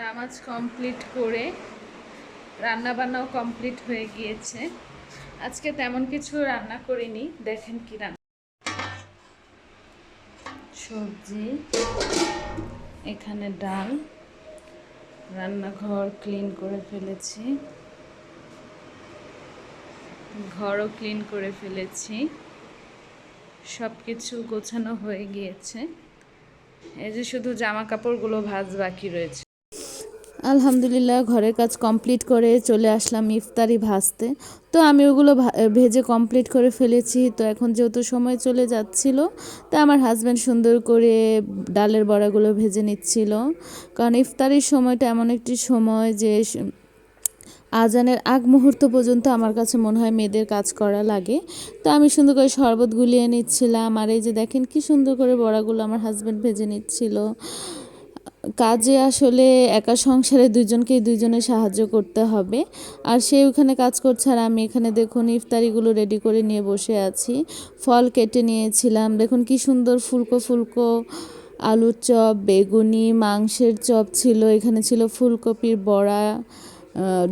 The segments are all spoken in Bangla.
নামাজ কমপ্লিট করে রান্না বান্নাও কমপ্লিট হয়ে গিয়েছে। আজকে তেমন কিছু রান্না করিনি, দেখেন কি রান্না। সবজি, এখানে ডাল, রান্নাঘর ক্লিন করে ফেলেছি। ঘরও ক্লিন করে ফেলেছি। সব কিছু গোছানো হয়ে গিয়েছে। এই যে শুধু জামা কাপড়গুলো ভাজ বাকি রয়েছে। আলহামদুলিল্লাহ, ঘরের কাজ কমপ্লিট করে চলে আসলাম ইফতারি ভাজতে তো আমি ওগুলো ভেজে কমপ্লিট করে ফেলেছি। তো এখন যেহেতু সময় চলে যাচ্ছিল, তো আমার হাজব্যান্ড সুন্দর করে ডালের বড়াগুলো ভেজে নিচ্ছিল। কারণ ইফতারির সময়টা এমন একটি সময় যে আজানের আগ মুহূর্ত পর্যন্ত আমার কাছে মনে হয় মেয়েদের কাজ করা লাগে। তো আমি সুন্দর করে শরবত গুলিয়ে নিচ্ছিলাম। আর এই যে দেখেন কি সুন্দর করে বড়াগুলো আমার হাজব্যান্ড ভেজে নিচ্ছিল। কাজে আসলে একা সংসারে দুইজনকেই দুইজনে সাহায্য করতে হবে। আর সে ওখানে কাজ করছে আর আমি এখানে দেখুন ইফতারিগুলো রেডি করে নিয়ে বসে আছি। ফল কেটে নিয়েছিলাম। দেখুন কি সুন্দর ফুলকো ফুলকো আলুর চপ, বেগুনি, মাংসের চপ ছিল। এখানে ছিল ফুলকপির বড়া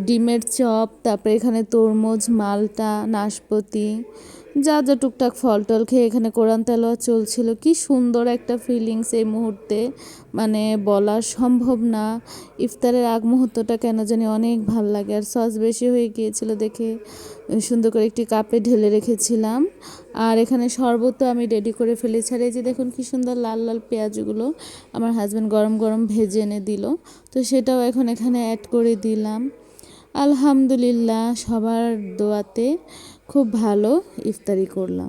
ডিমের চপ, তারপরে এখানে তরমুজ, মালটা, নাশপাতি যা যা টুকটাক ফল টল খেয়ে এখানে কোরআন তেলোয়া চলছিল, কি সুন্দর একটা ফিলিংস এই মুহূর্তে। মানে বলা সম্ভব না, ইফতারের আগ মুহূর্তটা কেন জানি অনেক ভালো লাগে। আর সস বেশি হয়ে গিয়েছিল দেখে, সুন্দর করে একটি কাপে ঢেলে রেখেছিলাম। আর এখানে শরবতও আমি রেডি করে ফেলেছি। আর এই যে দেখুন কি সুন্দর লাল লাল পেঁয়াজগুলো আমার হাজব্যান্ড গরম গরম ভেজে এনে দিল। তো সেটাও এখন এখানে অ্যাড করে দিলাম। আলহামদুলিল্লাহ সবার দোয়াতে খুব ভালো ইফতারি করলাম।